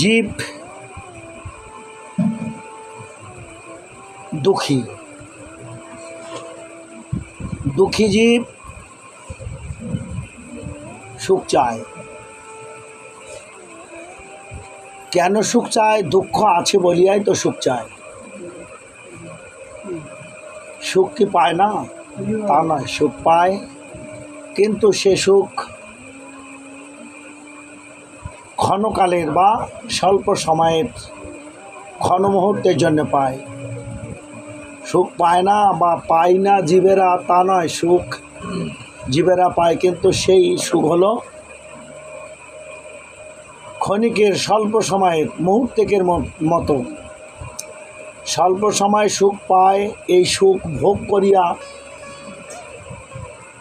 জীব দুঃখী। দুঃখী জীব সুখ চায়। কেন সুখ চায়? দুঃখ আছে বলিয়াই তো সুখ চায়। সুখ কি পায় না? তা নয়, সুখ পায়, কিন্তু সে সুখ ক্ষণকালের বা স্বল্প সময়ের ক্ষণ মুহূর্তের জন্য পায়। সুখ পায় না বা পায় না জীবেরা তা নয়, সুখ জীবেরা পায়। কিন্তু সেই সুখ হলো ক্ষণিকের স্বল্প সময়ের, মুহূর্তেকের মতো। স্বল্প সময় সুখ পায়, এই সুখ ভোগ করিয়া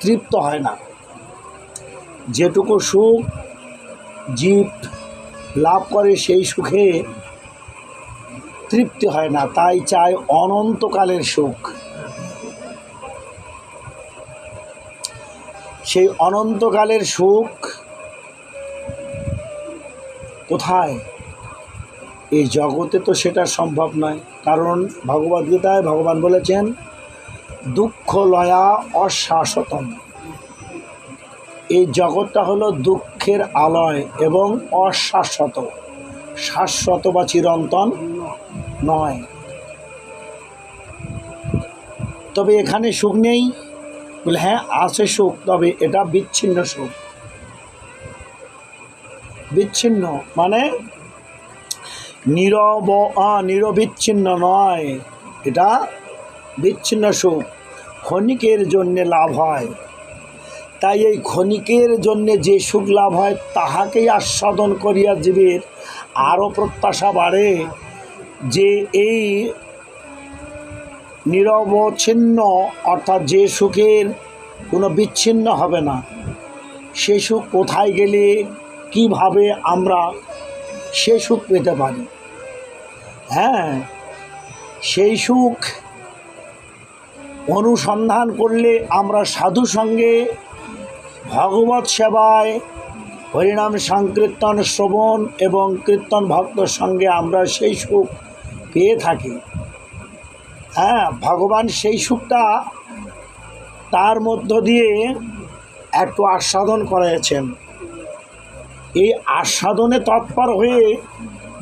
তৃপ্ত হয় না। যেটুকু সুখ জীব লাভ করে সেই সুখে তৃপ্তি হয় না, তাই চায় অনন্তকালের সুখ। সেই অনন্তকালের সুখ কোথায়? এই জগতে তো সেটা সম্ভব নয়, কারণ ভগবদ্গীতায় ভগবান বলেছেন, দুঃখ লয়া অশাশ্বতম এই জগৎটা হলো দুঃখের আলয় এবং অশাশ্বত। শাশ্বত বা চিরন্তন নয়। তবে এখানে সুখ নেই? বলে হ্যাঁ আছে সুখ, তবে এটা বিচ্ছিন্ন সুখ। বিচ্ছিন্ন মানে নিরব নিরবিচ্ছিন্ন নয়। এটা বিচ্ছিন্ন সুখ। ক্ষণিকের জন্যে লাভ হয়। তাই এই ক্ষণিকের জন্যে যে সুখ লাভ হয়, তাহাকেই আস্বাদন করিয়া জীবের আরও প্রত্যাশা বাড়ে যে এই নিরবচ্ছিন্ন, অর্থাৎ যে সুখের কোনো বিচ্ছিন্ন হবে না। সে সুখ কোথায় গেলে, কীভাবে আমরা সে সুখ পেতে পারি? হ্যাঁ সেই সুখ অনুসন্ধান করলে আমরা সাধু সঙ্গে ভগবত সেবায় হরিনাম সংকীর্তন, শ্রবণ এবং কীর্তন ভক্তর সঙ্গে আমরা সেই সুখ পেয়ে থাকি। হ্যাঁ ভগবান সেই সুখটা তার মধ্য দিয়ে একটু আস্বাদন করেছেন। এই আস্বাদনে তৎপর হয়ে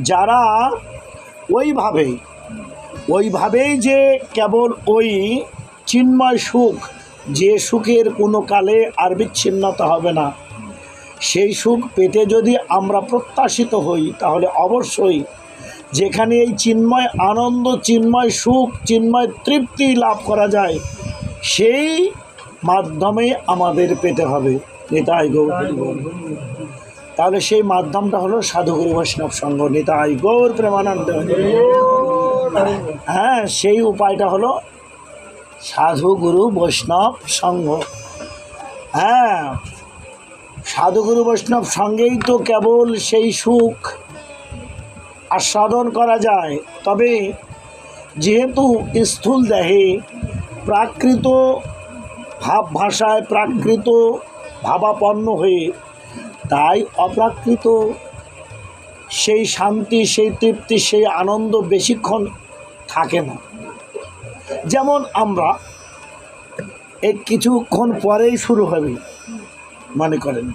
যারা ওইভাবে ওইভাবেই যে কেবল ওই চিন্ময় সুখ যে সুখের কোনো কালে আর বিচ্ছিন্নতা হবে না সেই সুখ পেতে যদি আমরা প্রত্যাশিত হই তাহলে অবশ্যই যেখানে এই চিন্ময় আনন্দ চিন্ময় সুখ চিন্ময় তৃপ্তি লাভ করা যায় সেই মাধ্যমে আমাদের পেতে হবে নিতাই গৌর তাহলে সেই মাধ্যমটা হলো সাধুগুরু বৈষ্ণব সঙ্গ নিতাই গৌর প্রেমানন্দ হ্যাঁ সেই উপায়টা হলো সাধু গুরু বৈষ্ণব সঙ্গ। হ্যাঁ সাধুগুরু বৈষ্ণব সঙ্গেই তো কেবল সেই সুখ আস্বাদন করা যায়। তবে যেহেতু স্থূল দেহে প্রাকৃত ভাব ভাষায় প্রাকৃত ভাবাপন্ন হয়ে, তাই অপ্রাকৃত সেই শান্তি, সেই তৃপ্তি, সেই আনন্দ বেশিক্ষণ থাকে না। যেমন আমরা এই কিছুক্ষণ পরেই শুরু হবে, মনে করেন।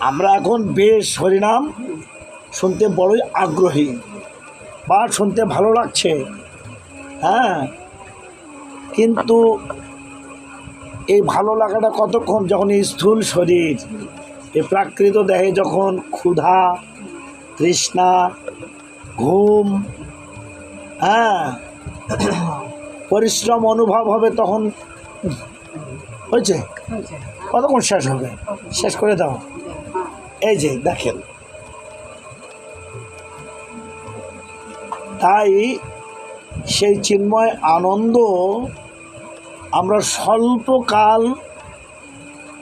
আমরা এখন বেশ হরিনাম, শুনতে বড়ই আগ্রহী বা শুনতে ভালো লাগছে হ্যাঁ। কিন্তু এই ভালো লাগাটা কতক্ষণ? যখন স্থূল শরীর, এই প্রাকৃত দেহে যখন ক্ষুধা, তৃষ্ণা, ঘুম হ্যাঁ। পরিশ্রম অনুভব হবে তখন। হয়েছে? কতক্ষণ শেষ হবে? শেষ করে দাও। এই যে দেখেন। তাই সেই চিন্ময় আনন্দ আমরা স্বল্পকাল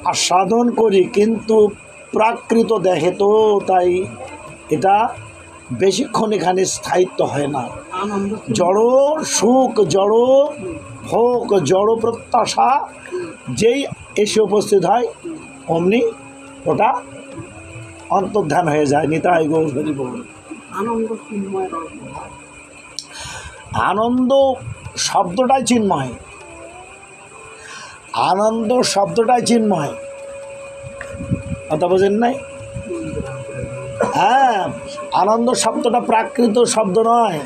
আস্বাদন করি কিন্তু প্রাকৃত দেখে তো তাই এটা বেশিক্ষণ এখানে স্থায়িত্ব হয় না। জড় সুখ জড় ভোগ জড় প্রত্যাশা যেই এসে উপস্থিত হয় অমনি ওটা অন্তর্ধান হয়ে যায়। নিতাই গৌর হরি বল আনন্দ আনন্দ শব্দটাই চিন্ময়। আনন্দ শব্দটাই চিন্ময়। কথা বোঝেন নাই? হ্যাঁ আনন্দ শব্দটা প্রাকৃত শব্দ নয়।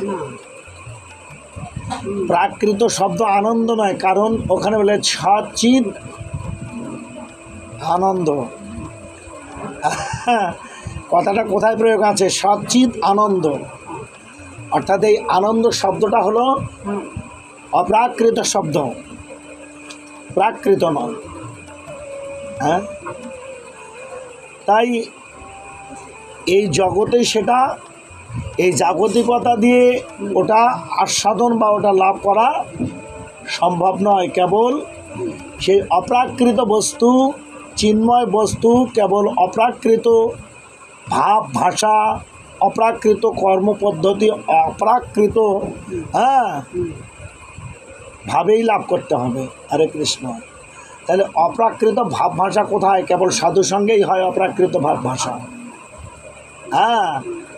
প্রাকৃত শব্দ আনন্দ নয়, কারণ ওখানে বলে সচিত আনন্দ। কথাটা কোথায় প্রয়োগ আছে? সচিত আনন্দ। অর্থাৎ এই আনন্দ শব্দটা হলো হ্যাঁ অপ্রাকৃত শব্দ। প্রাকৃত নয়। হ্যাঁ? তাই এই জগতে সেটা, এই জাগতিকতা দিয়ে ওটা আস্বাদন বা ওটা লাভ করা সম্ভব নয়। কেবল সেই অপ্রাকৃত বস্তু, চিন্ময় বস্তু, কেবল অপ্রাকৃত ভাব, ভাষা, অপ্রাকৃত কর্মপদ্ধতি, অপ্রাকৃত হ্যাঁ ভাবেই লাভ করতে হবে। হরে কৃষ্ণ। তাহলে অপ্রাকৃত ভাব, ভাষা কোথায়? কেবল সাধু সঙ্গেই হয় অপ্রাকৃত ভাব, ভাষা। হ্যাঁ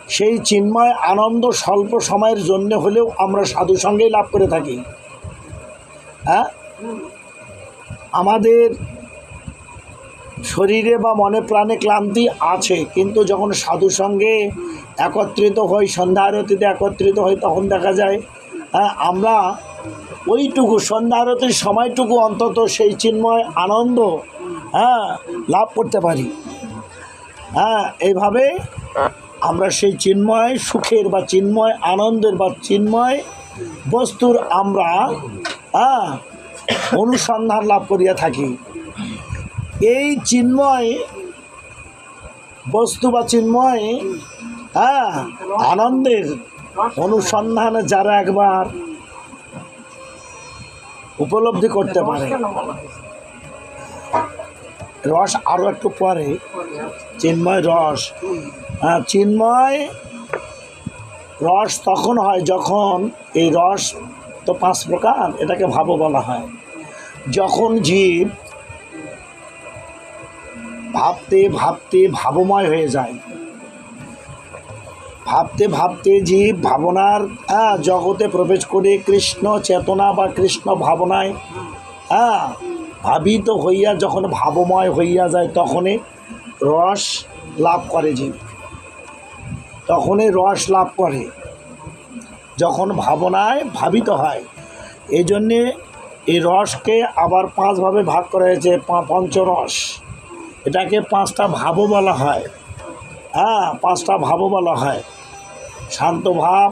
সেই চিন্ময় আনন্দ স্বল্প সময়ের জন্য হলেও আমরা সাধু সঙ্গেই লাভ করে থাকি। হ্যাঁ? আমাদের শরীরে বা মনে প্রাণে ক্লান্তি আছে, কিন্তু যখন সাধু সঙ্গে একত্রিত হই, সন্ধ্যা আরতিতে একত্রিত হই, তখন দেখা যায় হ্যাঁ আমরা ওইটুকু, সন্ধ্যা আরতির সময়টুকু অন্তত সেই চিন্ময় আনন্দ হ্যাঁ লাভ করতে পারি। হ্যাঁ এইভাবে আমরা সেই চিন্ময়, সুখের বা চিন্ময়, আনন্দের বা চিন্ময় বস্তুর আমরা অনুসন্ধান লাভ করিয়া থাকি। এই চিন্ময় বস্তু বা চিন্ময় হ্যাঁ আনন্দের অনুসন্ধানে যারা একবার উপলব্ধি করতে পারে? রস আরও একটু পরে। চিন্ময় রস। চিন্ময় রস তখন হয় যখন এই রস তো পাঁচ প্রকার, এটাকে ভাব বলা হয়। যখন জীব ভাবতে ভাবতে ভাবময় হয়ে যায়। ভাবতে ভাবতে জীব ভাবনার হ্যাঁ জগতে প্রবেশ করে কৃষ্ণ চেতনা বা কৃষ্ণ ভাবনায় হ্যাঁ ভাবিত হইয়া যখন ভাবময় হইয়া যায়, তখনই রস লাভ করে জীব। তখনই রস লাভ করে। যখন ভাবনায় ভাবিত হয় এই জন্যে এই রসকে আবার পাঁচভাবে ভাগ করা হয়েছে পঞ্চরস। এটাকে পাঁচটা ভাবও বলা হয়। হ্যাঁ পাঁচটা ভাবও বলা হয়। শান্ত ভাব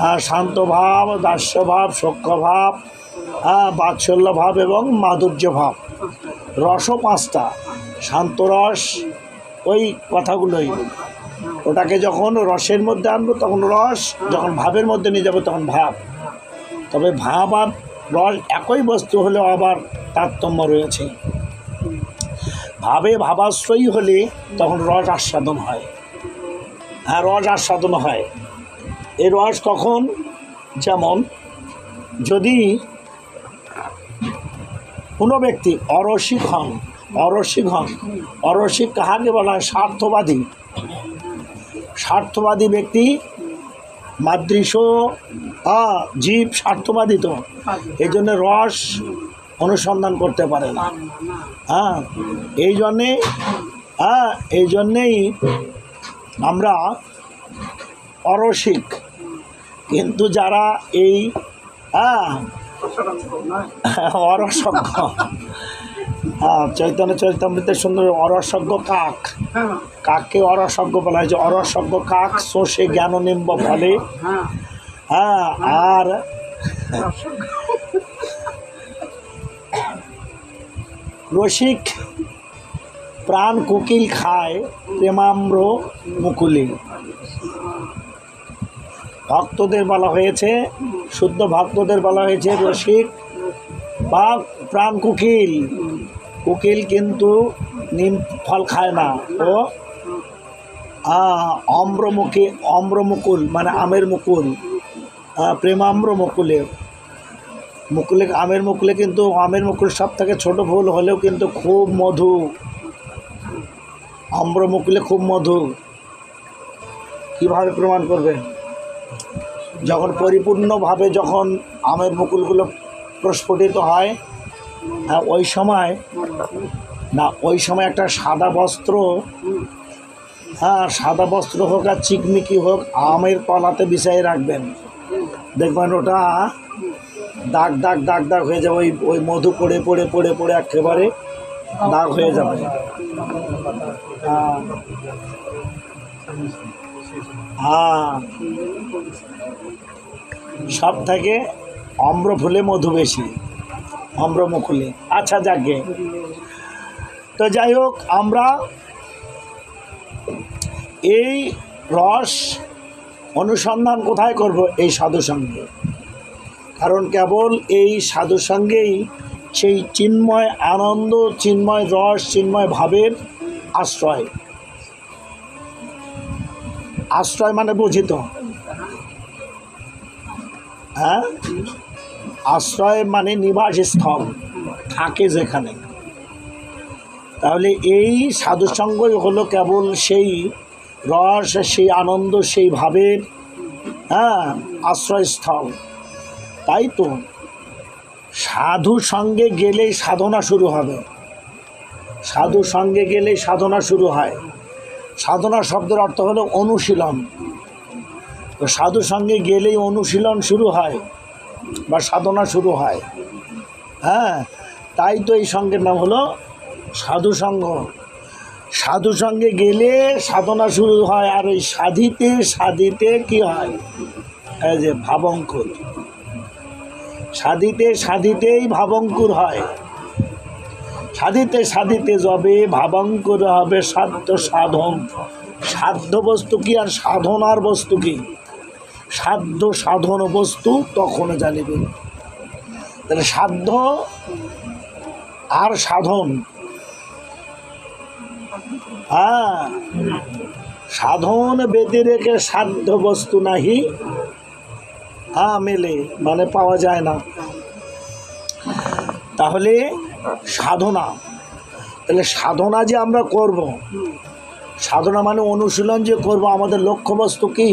হ্যাঁ শান্ত ভাব, দাস্য ভাব সখ্য ভাব হ্যাঁ বাৎসল্য ভাব এবং মাধুর্য ভাব। রসও পাঁচটা। শান্ত রস, ওই কথাগুলোই। ওটাকে যখন রসের মধ্যে আনব, তখন রস, যখন ভাবের মধ্যে নিয়ে যাব, তখন ভাব। তবে ভাব আর রস একই বস্তু হলেও আবার তারতম্য রয়েছে। ভাবে ভাবাশ্রয়ী হলে তখন রস আস্বাদন হয়। হ্যাঁ রস আস্বাদন হয়। এই রস কখন? যেমন, যদি কোনো ব্যক্তি অরসিক হন অরসিক হন, অরসিক কাহাকে বলা হয়? স্বার্থবাদী। স্বার্থবাদী ব্যক্তি মাদৃশ আ, জীব স্বার্থবাদী তো। এই জন্য রস অনুসন্ধান করতে পারে না। হ্যাঁ এই জন্যে হ্যাঁ এই জন্যেই আমরা অরসিক। কিন্তু যারা এই হ্যাঁ হ্যাঁ চৈতন্য চরিতামৃতের সুন্দর অরসজ্ঞ কাক। হ্যাঁ, কাককে অরসজ্ঞ বলা হয় যে অরসজ্ঞ কাক শোষে জ্ঞাননিম্ব ফলে হ্যাঁ, হ্যাঁ আর রসিক প্রাণ কুকিল খায় প্রেমাম্র মুকুলি। ভক্তদের বলা হয়েছে শুদ্ধ ভক্তদের বলা হয়েছে রসিক বা প্রাণ কুকিল। কুকিল কিন্তু নিম ফল খায় না। ও অম্রমুখী, অম্রমুকুল মানে আমের মুকুল প্রেমাম্র মুকুলে মুকুলে, আমের মুকুলে কিন্তু, আমের মুকুল সব থেকে ছোটো ফুল হলেও কিন্তু খুব মধু। আম্র মুকুলে খুব মধু। কীভাবে প্রমাণ করবে? যখন পরিপূর্ণভাবে যখন আমের মুকুলগুলো প্রস্ফুটিত হ্যাঁ ওই সময়, না, ওই সময় একটা সাদা বস্ত্র হ্যাঁ সাদা বস্ত্র হোক আর চিকমিকি হোক, আমের কলাতে বিছাই রাখবেন। দেখবেন ওটা দাগ দাগ দাগ দাগ হয়ে যাবে, ওই ওই মধু পড়ে পড়ে পড়ে পড়ে একেবারে দাগ হয়ে যাবে। হ্যাঁ। হ্যাঁ। সব থেকে অম্র ফুলে মধু বেশি। অম্র মুকুলে আচ্ছা যাকে। তো যাই হোক, আমরা এই রস অনুসন্ধান কোথায় করব এই সাধু সঙ্গে? কারণ কেবল এই সাধু সঙ্গেই সেই চিন্ময় আনন্দ, চিন্ময় রস, চিন্ময় ভাবের আশ্রয়। আশ্রয় মানে বুঝিত হ্যাঁ? আশ্রয় মানে নিবাস স্থল থাকে যেখানে। তাহলে এই সাধুসঙ্গই হলো কেবল সেই রস, সেই আনন্দ, সেই ভাবের হ্যাঁ আশ্রয়স্থল। তাই তো সাধু সঙ্গে গেলেই সাধনা শুরু হবে। সাধু সঙ্গে গেলেই সাধনা শুরু হয়। সাধনা শব্দের অর্থ হলো অনুশীলন। তো সাধু সঙ্গে গেলেই অনুশীলন শুরু হয়। বা সাধনা শুরু হয়। হ্যাঁ তাই তো এই সঙ্গের নাম হলো সাধু সঙ্গ। সাধু সঙ্গে গেলে সাধনা শুরু হয় আর ওই সাধিতে সাধিতে কি হয়? এই যে ভাবঙ্কুর। সাধিতে, সাধিতেই ভাবঙ্কুর হয়। সাধিতে সাধিতে যাবে ভাবঙ্কুর হবে সাধ্য সাধন। সাধ্য বস্তু কি আর সাধনার বস্তু কি? সাধ্য সাধন বস্তু তখনও জানিবে। তাহলে সাধ্য আর সাধন। হ্যাঁ। সাধন রেখে সাধ্য বস্তু নাহি। হ্যাঁ মেলে মানে পাওয়া যায় না। তাহলে সাধনা। তাহলে সাধনা যে আমরা করব, সাধনা মানে অনুশীলন যে করব, আমাদের লক্ষ্যবস্তু কি?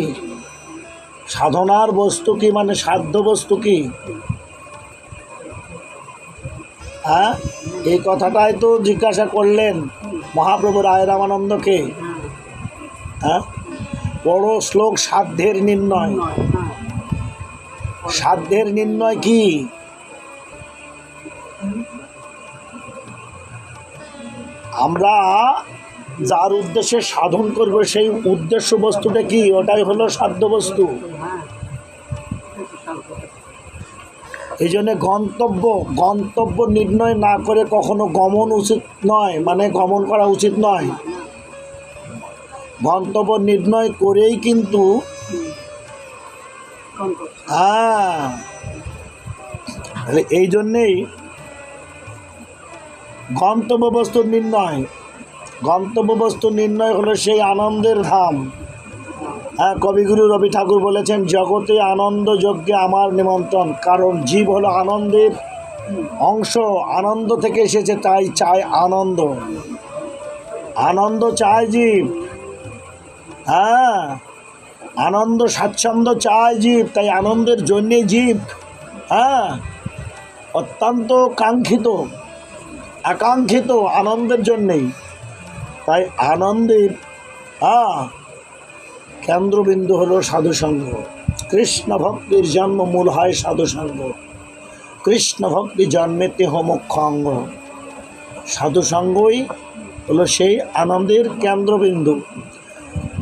সাধনার বস্তু কি মানে সাধ্য বস্তু কি? হ্যাঁ? এই কথাটাই তো জিজ্ঞাসা করলেন মহাপ্রভু রায় রামানন্দকে হ্যাঁ? বড় শ্লোক, সাধ্যের নির্ণয়। সাধ্যের নির্ণয় কি? আমরা যার উদ্দেশ্যে সাধন করবে সেই উদ্দেশ্য বস্তুটা কি? ওটাই হলো সাধ্য বস্তু। এই জন্যে গন্তব্য গন্তব্য নির্ণয় না করে কখনো গমন উচিত নয় মানে গমন করা উচিত নয়। গন্তব্য নির্ণয় করেই কিন্তু হ্যাঁ এই জন্যেই গন্তব্য বস্তু নির্ণয়। গন্তব্যবস্তু নির্ণয় হলো সেই আনন্দের ধাম। হ্যাঁ কবিগুরু রবি ঠাকুর বলেছেন, জগতে আনন্দ যজ্ঞে আমার নিমন্ত্রণ, কারণ জীব হলো আনন্দের অংশ। আনন্দ থেকে এসেছে, তাই চায় আনন্দ। আনন্দ চায় জীব। হ্যাঁ আনন্দ স্বাচ্ছন্দ্য চায় জীব, তাই আনন্দের জন্যে জীব। হ্যাঁ অত্যন্ত কাঙ্ক্ষিত, আকাঙ্ক্ষিত আনন্দের জন্যেই। তাই আনন্দের হ্যাঁ কেন্দ্রবিন্দু হলো সাধুসঙ্গ। কৃষ্ণ ভক্তির জন্ম মূল হয় সাধুসঙ্গ। কৃষ্ণ ভক্তি জন্মেতে হোমক্ষ অঙ্গ। সাধুসঙ্গই হলো সেই আনন্দের কেন্দ্রবিন্দু।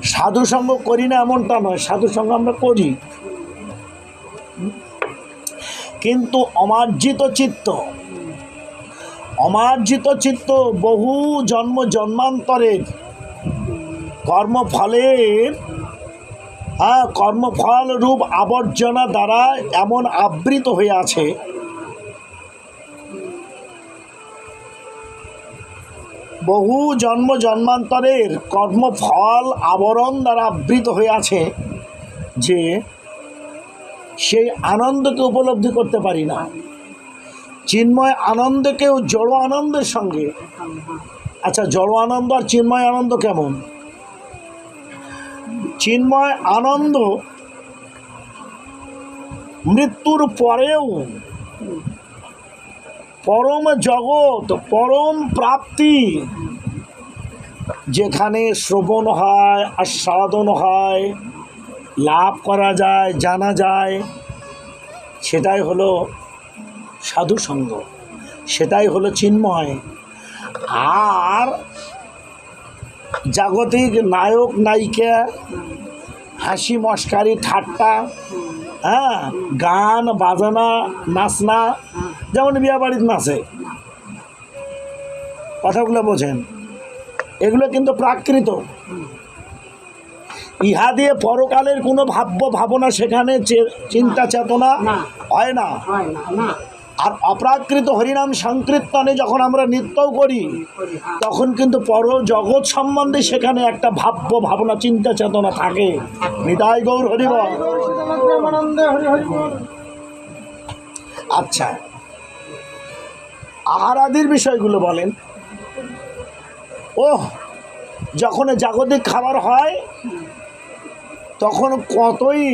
সাধুসঙ্গ করি না এমনটা নয়, সাধুসঙ্গ আমরা করি। কিন্তু অমার্জিত চিত্ত অমার্জিত চিত্ত বহু জন্ম জন্মান্তরের কর্মফলের হ্যাঁ কর্মফল রূপ আবর্জনা দ্বারা এমন আবৃত হয়ে আছে। বহু জন্ম জন্মান্তরের কর্মফল আবরণ দ্বারা আবৃত হয়ে আছে যে সেই আনন্দকে উপলব্ধি করতে পারি না। চিন্ময় আনন্দকেও জড় আনন্দের সঙ্গে। আচ্ছা জড় আনন্দ আর চিন্ময় আনন্দ কেমন? চিন্ময় আনন্দ মৃত্যুর পরেও। পরম জগৎ, পরম প্রাপ্তি। যেখানে শ্রবণ হয়, আস্বাদন হয়, লাভ করা যায়, জানা যায়, সেটাই হলো সাধু সঙ্গ। সেটাই হলো চিন্ময়। আর জাগতিক নায়ক নায়িকা হাসি মস্কারি ঠাট্টা হ্যাঁ গান বাজানা নাচনা যেমন বিয়া বাড়ির নাচে। কথাগুলো বোঝেন। এগুলো কিন্তু প্রাকৃত। ইহা দিয়ে পরকালের কোনো ভাব্য ভাবনা সেখানে চিন্তা চেতনা হয় না। আর অপ্রাকৃত হরিনাম সংকীর্তনে যখন আমরা নৃত্যও করি, তখন কিন্তু পর জগৎ সম্বন্ধে সেখানে একটা ভাব্য ভাবনা, চিন্তা, চেতনা থাকে। নিতাই গৌর হরিব আচ্ছা। আহার আদির বিষয়গুলো বলেন। ওহ, যখন জাগতিক খাবার হয়, তখন কতই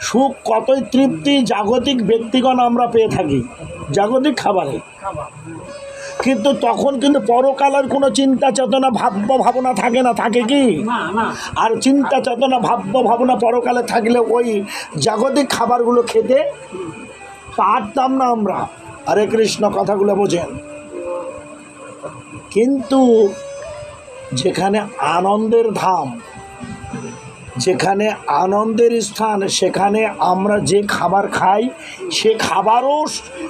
সুখ কতই তৃপ্তি জাগতিক ব্যক্তিগণ আমরা পেয়ে থাকি জাগতিক খাবারে। কিন্তু তখন কিন্তু পরকালের কোনো চিন্তা চেতনা ভাব্য ভাবনা থাকে না থাকে কি? আর চিন্তা চেতনা ভাব্য ভাবনা পরকালে থাকলে ওই জাগতিক খাবারগুলো খেতে পারতাম না আমরা। হরে কৃষ্ণ কথাগুলো বোঝেন। কিন্তু যেখানে আনন্দের ধাম যেখানে আনন্দের স্থান, সেখানে আমরা যে খাবার খাই, সে খাবারও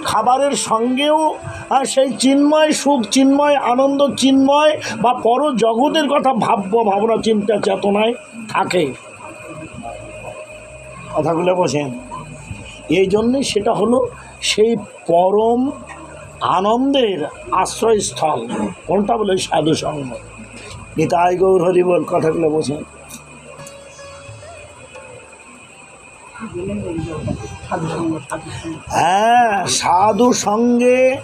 খাবারের সঙ্গেও সেই চিন্ময় সুখ, চিন্ময় আনন্দ, চিন্ময় বা পর জগতের কথা ভাব্য ভাবনা, চিন্তা, চেতনায় থাকে। কথাগুলো বোঝেন? এই জন্যে সেটা হলো সেই পরম আনন্দের আশ্রয়স্থল। কোনটা বলে সাধু সঙ্গ নিতাই গৌর হরিবল কথাগুলো বোঝেন। হ্যাঁ সাধু সঙ্গে,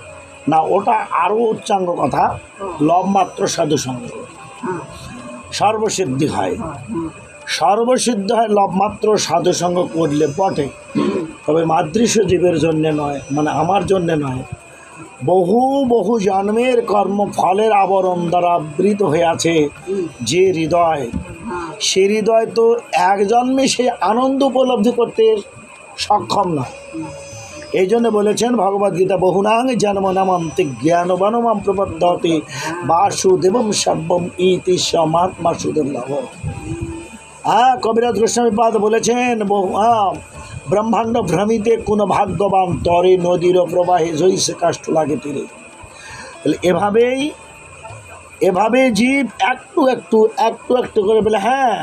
না, ওটা আরও উচ্চাঙ্গ কথা। লবমাত্র সাধু সঙ্গ। সর্বসিদ্ধি হয়। সর্বসিদ্ধ হয়, লবমাত্র সাধু সঙ্গ করলে বটে। তবে মাদৃশ্য জীবের জন্যে নয় মানে আমার জন্যে নয়। বহু বহু জন্মের কর্ম ফলের আবরণ দ্বারা আবৃত হয়ে আছে যে হৃদয়। সে হৃদয় তো এক জন্মে সেই আনন্দ উপলব্ধি করতে সক্ষম নয়। এই জন্য বলেছেন ভগবদ্গীতা বহুনাং জন্ম নামান্তে জ্ঞানবানমাম প্রবদ্ধতে বাসুদেবম সর্বম ইতি সমাত্মা সুদুর্লভ হ্যাঁ কবিরাজ গোস্বামীপাদ বলেছেন, বহু ব্রহ্মাণ্ড ভ্রমিতে কোনো ভাগ্যবান তরে নদীর প্রবাহে জৈসে কাষ্ট লাগে তীরে। এভাবেই এভাবে জীব একটু একটু একটু একটু করে বলে হ্যাঁ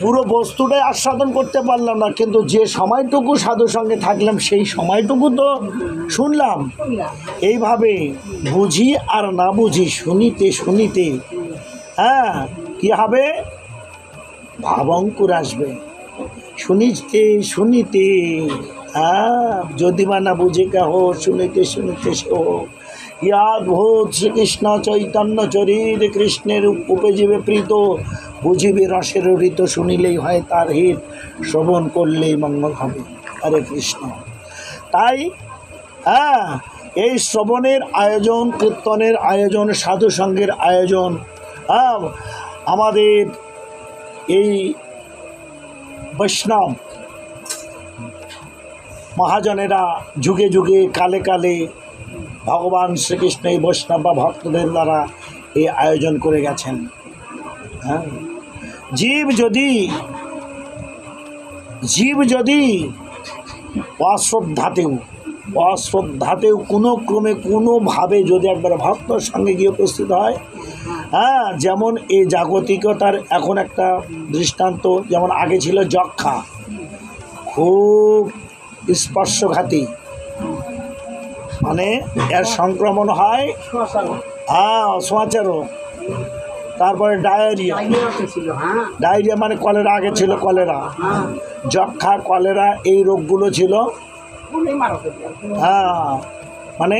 পুরো বস্তুটাই আস্বাদন করতে পারলাম না, কিন্তু যে সময়টুকু সাধুর সঙ্গে থাকলাম, সেই সময়টুকু তো শুনলাম। এইভাবে বুঝি আর না বুঝি, শুনিতে শুনিতে হ্যাঁ কী হবে? ভাবঙ্কুর আসবে। শুনিতে শুনিতে হ্যাঁ যদি বা না বুঝে কেহ, শুনিতে শুনিতে সো ইয়াদ্ভূত শ্রীকৃষ্ণ চৈতন্য চরিত কৃষ্ণের উপজীবে প্রীত। বুঝিবে রসের ঋত শুনিলেই হয় তার হিত, শ্রবণ করলেই মঙ্গল হবে। হরে কৃষ্ণ। তাই হ্যাঁ এই শ্রবণের আয়োজন, কীর্তনের আয়োজন, সাধু সঙ্গের আয়োজন হ্যাঁ আমাদের এই বৈষ্ণব মহাজনেরা যুগে যুগে কালে কালে ভগবান শ্রীকৃষ্ণ এই বৈষ্ণব বা ভক্তদের দ্বারা এই আয়োজন করে গেছেন। হ্যাঁ? জীব যদি জীব যদি অশ্রদ্ধাতেও অশ্রদ্ধাতেও কোনো ক্রমে কোনোভাবে যদি একবার ভক্তর সঙ্গে গিয়ে উপস্থিত হয় হ্যাঁ যেমন এই জাগতিকতার এখন একটা দৃষ্টান্ত, যেমন আগে ছিল যক্ষা, খুব স্পর্শঘাতী মানে এর সংক্রমণ হয় হ্যাঁ সমাচারও তারপরে ডায়েরিয়া। ডায়রিয়া মানে কলেরা আগে ছিল, কলেরা। যক্ষা, কলেরা এই রোগগুলো ছিল। হ্যাঁ মানে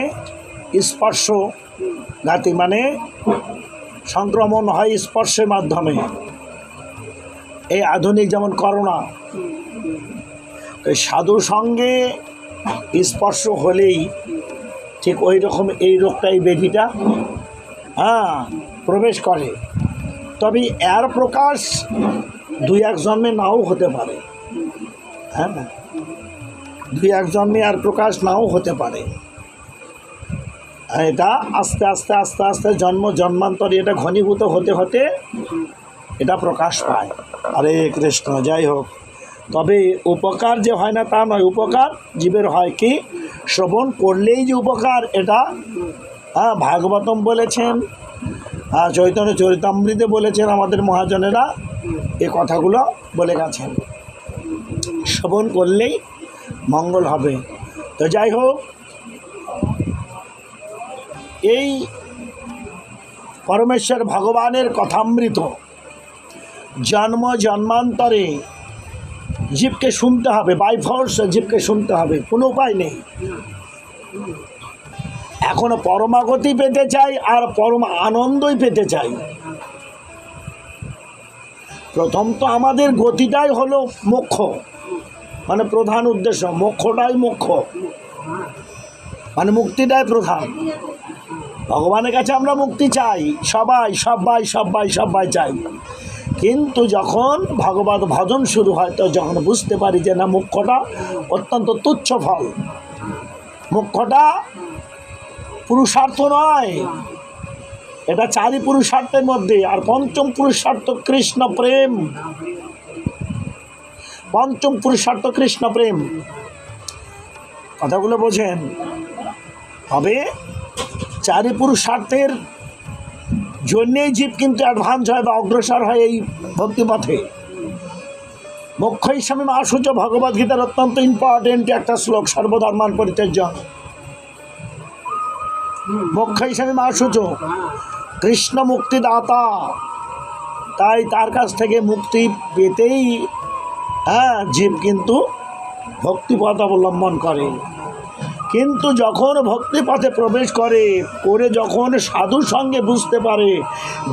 স্পর্শ ঘাতি মানে সংক্রমণ হয় স্পর্শের মাধ্যমে। এই আধুনিক যেমন করোনা সাধুর সঙ্গে স্পর্শ হলেই ঠিক ওই রকম এই রোগটা এই ব্যাধিটা হ্যাঁ প্রবেশ করে। তবে এর প্রকাশ দুই এক জন্মে নাও হতে পারে হ্যাঁ দুই এক জন্মে আর প্রকাশ নাও হতে পারে। এটা আস্তে আস্তে আস্তে আস্তে জন্ম, জন্মান্তরে এটা ঘনীভূত হতে হতে এটা প্রকাশ পায়। আরে কৃষ্ণ, যাই হোক। তবে উপকার যে হয় না তা নয়। উপকার জীবের হয় কি? শ্রবণ করলেই যে উপকার, এটা হ্যাঁ ভাগবতম বলেছেন হ্যাঁ চৈতন্য চরিতামৃতে বলেছেন আমাদের মহাজনেরা, এ কথাগুলো বলে গেছেন। শ্রবণ করলেই মঙ্গল হবে। তো যাই হোক, এই পরমেশ্বর ভগবানের কথামৃত জন্ম জন্মান্তরে জীবকে শুনতে হবে বাই ফোর্স জীবকে শুনতে হবে, কোনো উপায় নেই। এখনও পরমাগতি পেতে চাই আর পরম আনন্দই পেতে চাই। প্রথম তো আমাদের গতিটাই হলো মোক্ষ মানে প্রধান উদ্দেশ্য, মোক্ষটাই মোক্ষ মানে মুক্তিটাই প্রধান। ভগবানের কাছে আমরা মুক্তি চাই, সবাই সবাই সবাই সবাই চাই। কিন্তু যখন ভগবত ভজন শুরু হয়, তো যখন বুঝতে পারি যে না, মুখ্যটা অত্যন্ত তুচ্ছ ফল। মুখ্যটা পুরুষার্থ নয়। এটা চারি পুরুষার্থের মধ্যে, আর পঞ্চম পুরুষার্থ কৃষ্ণ প্রেম। পঞ্চম পুরুষার্থ কৃষ্ণ প্রেম। কথাগুলো বোঝেন। তবে চারি পুরুষার্থের জন্যেই জীব কিন্তু অ্যাডভান্স হয় বা অগ্রসর হয় এই ভক্তিপথে। হিসাবে আসুচ ভগবদ গীতার অত্যন্ত ইম্পর্টেন্ট একটা শ্লোক সর্বধর্মান পরিত্যাজ্য। মুখ্য হিসাবে আসুচ কৃষ্ণ মুক্তিদাতা তাই তার কাছ থেকে মুক্তি পেতেই হ্যাঁ জীব কিন্তু ভক্তিপথ অবলম্বন করে। কিন্তু যখন ভক্তিপথে প্রবেশ করে করে যখন সাধুর সঙ্গে বুঝতে পারে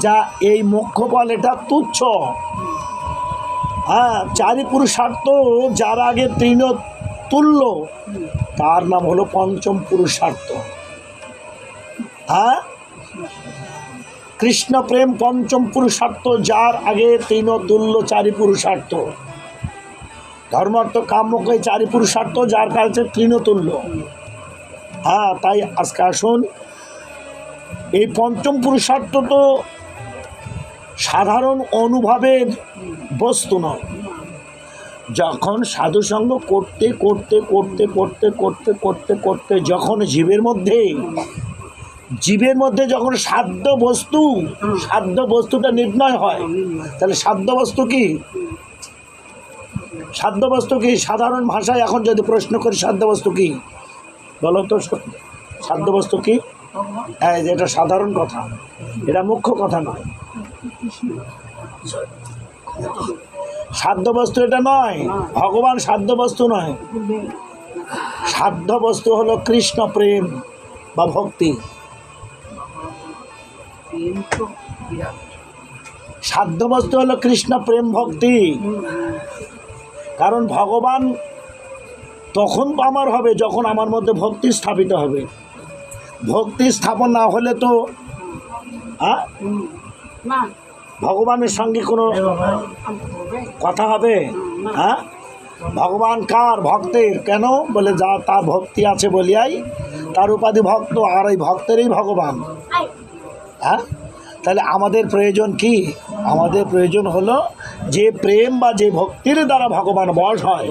যা এই মোক্ষ ফল এটা তুচ্ছ। হ্যাঁ চারি পুরুষার্থ যার আগে তৃণ তুল্য, তার নাম হলো পঞ্চম পুরুষার্থ। হ্যাঁ? কৃষ্ণ প্রেম পঞ্চম পুরুষার্থ, যার আগে তৃণ তুল্য চারি পুরুষার্থ। ধর্মার্থ কাম্যকে চারি পুরুষার্থ, যার কাছে তৃণতুল্য হ্যাঁ তাই আজকে আসুন। এই পঞ্চম পুরুষার্থ তো সাধারণ অনুভবের বস্তু নয়। যখন সাধুসঙ্গ করতে করতে করতে করতে করতে করতে করতে যখন জীবের মধ্যে জীবের মধ্যে যখন সাধ্য বস্তু, সাধ্য বস্তুটা নির্ণয় হয়, তাহলে সাধ্য বস্তু কি? সাধ্য বস্তু কি? সাধারণ ভাষায় এখন যদি প্রশ্ন করি, সাধ্য বস্তু কি? বলো তো সাধ্য বস্তু কি? হ্যাঁ এটা সাধারণ কথা। এটা মুখ্য কথা নয়। সাধ্য বস্তু এটা নয়, ভগবান সাধ্য বস্তু নয়। সাধ্য বস্তু হলো কৃষ্ণ প্রেম বা ভক্তি। প্রেম সাধ্য বস্তু হলো কৃষ্ণ প্রেম ভক্তি। কারণ ভগবান তখন তো আমার হবে যখন আমার মধ্যে ভক্তি স্থাপিত হবে। ভক্তি স্থাপন না হলে তো হ্যাঁ ভগবানের সঙ্গে কোনো কথা হবে? হ্যাঁ ভগবান কার ভক্তের? কেন? বলে যা তার ভক্তি আছে বলিয়াই তার উপাধি ভক্ত আর ওই ভক্তেরই ভগবান। হ্যাঁ তাহলে আমাদের প্রয়োজন কি? আমাদের প্রয়োজন হলো যে প্রেম বা যে ভক্তির দ্বারা ভগবান বশ হয়।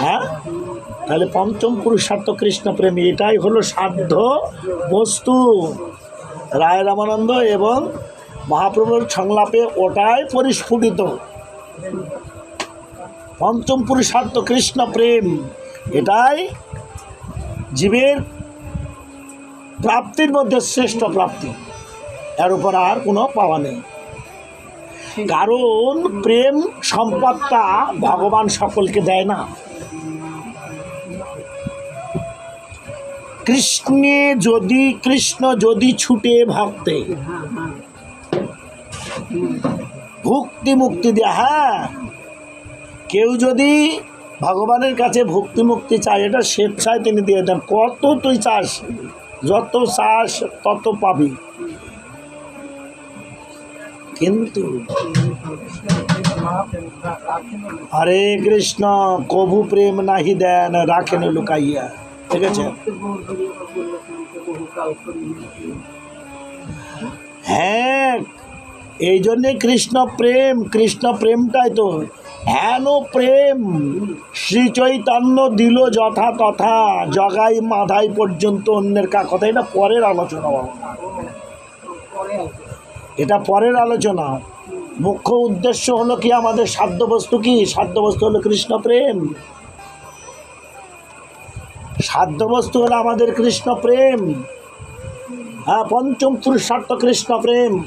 হ্যাঁ? তাহলে পঞ্চম পুরুষার্থ কৃষ্ণ প্রেম এটাই হলো সাধ্য বস্তু। রায় রামানন্দ এবং মহাপ্রভুর সংলাপে ওটাই পরিস্ফুটিত। পঞ্চম পুরুষার্থ কৃষ্ণ প্রেম এটাই জীবের প্রাপ্তির মধ্যে শ্রেষ্ঠ প্রাপ্তি। এর উপর আর কোনো পাওয়া নেই। কারণ প্রেম সম্পদটা ভগবান সকলকে দেয় না। কৃষ্ণে যদি কৃষ্ণ যদি ছুটে ভক্তে ভক্তি মুক্তি দেয়া হ্যাঁ? কেউ যদি ভগবানের কাছে ভক্তি মুক্তি চায়, এটা স্বেচ্ছায় তিনি দিয়ে দেন। কত তুই চাস, যত চাস তত পাবি। কিন্তু হরে কৃষ্ণ, কভু প্রেম নাহি দেন, রাখেন লুকাইয়া। ঠিক আছে? হ্যাঁ এই জন্যে কৃষ্ণ প্রেম, কৃষ্ণ প্রেমটাই তো। হেন প্রেম, শ্রী চৈতন্য দিল যথা তথা, জগাই মাধাই পর্যন্ত অন্যের কা কথা। এটা পরের আলোচনা বাবা। এটা পরের আলোচনা। মুখ্য উদ্দেশ্য হলো কি আমাদের সাধ্যবস্তু কি? সাধ্যবস্তু হলো কৃষ্ণ প্রেম। সাধ্যবস্তু হলো আমাদের কৃষ্ণ প্রেম। হ্যাঁ পঞ্চম পুরুষার্থ কৃষ্ণ প্রেম।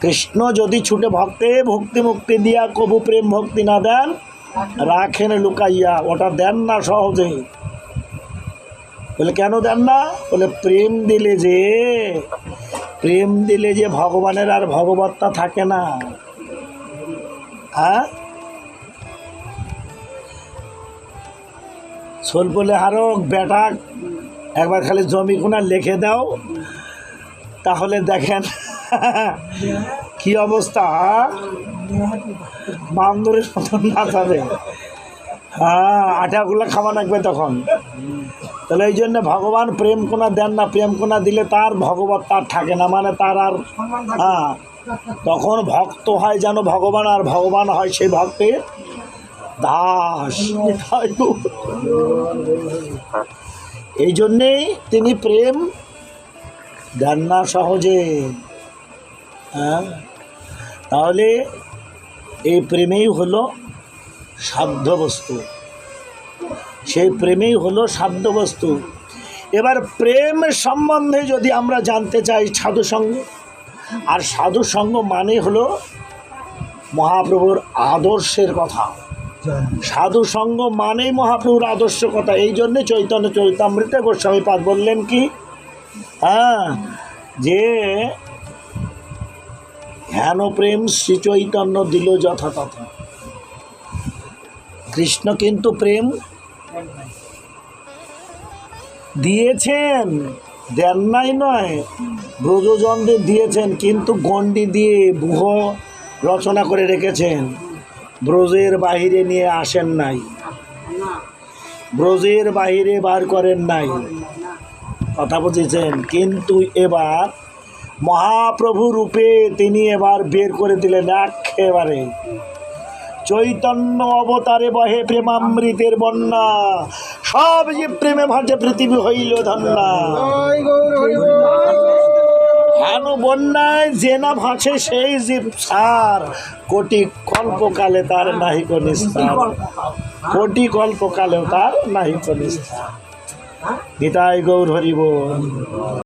কৃষ্ণ যদি ছুটে ভক্তে, ভক্তি মুক্তি দিয়া কবু প্রেম ভক্তি না দেন, রাখেন লুকাইয়া, ওটা দেন না সহজে। বলে, কেন দেন না? বলে, প্রেম দিলে যে, প্রেম দিলে যে ভগবানের আর ভগবত্তা থাকে না। হ্যাঁ? সোল বলে আরও, বেটা, একবার খালি জমি কোনা লিখে দাও, তাহলে দেখেন কি অবস্থা হ্যাঁ? বান্দরের মতন না যাবে হ্যাঁ আটাগুলো খাওয়া লাগবে তখন। তাহলে এই জন্য ভগবান প্রেম কোনা দেন না, প্রেম কোনা দিলে তার ভগবত তার থাকে না মানে তার আর হ্যাঁ। তখন ভক্ত হয় যেন ভগবান, আর ভগবান হয় সেই ভক্তের দাস। এই জন্যেই তিনি প্রেম দেন না সহজে। হ্যাঁ? তাহলে এই প্রেমেই হলো সাধ্য বস্তু সেই প্রেমেই হলো সাধ্য বস্তু এবার প্রেম সম্বন্ধে যদি আমরা জানতে চাই সাধুসঙ্গ, আর সাধুসঙ্গ মানে হলো মহাপ্রভুর আদর্শের কথা। সাধু সঙ্গ মানেই মহাপ্রভুর আদর্শ কথা এই জন্যে চৈতন্য চৈতামৃতে গোস্বামী পাদ বললেন কি? হ্যাঁ যে ধ্যান প্রেম শ্রী চৈতন্য দিল যথাতথ। কৃষ্ণ কিন্তু প্রেম দিয়েছেন দেন নাই নয়, ব্রজজনদের দিয়েছেন, কিন্তু গণ্ডি দিয়ে বুহ রচনা করে রেখেছেন। ব্রজের বাহিরে নিয়ে আসেন নাই। ব্রজের বাহিরে বার করেন নাই। কথা বুঝেছেন? কিন্তু এবার মহাপ্রভু রূপে তিনি এবার বের করে দিলেন একেবারে। চৈতন্য অবতারে বহে প্রেমামৃতের বন্যা। সব যে প্রেমে ভাসে পৃথিবী হইল ধন্যা। হেন বন্যায় যে না ভাসে সেই জীব সার। কোটি কল্পকালে তার নাহি নিস্তার কোটি কল্পকালেও তার নাহি নিস্তার গীতায় গৌর হরিব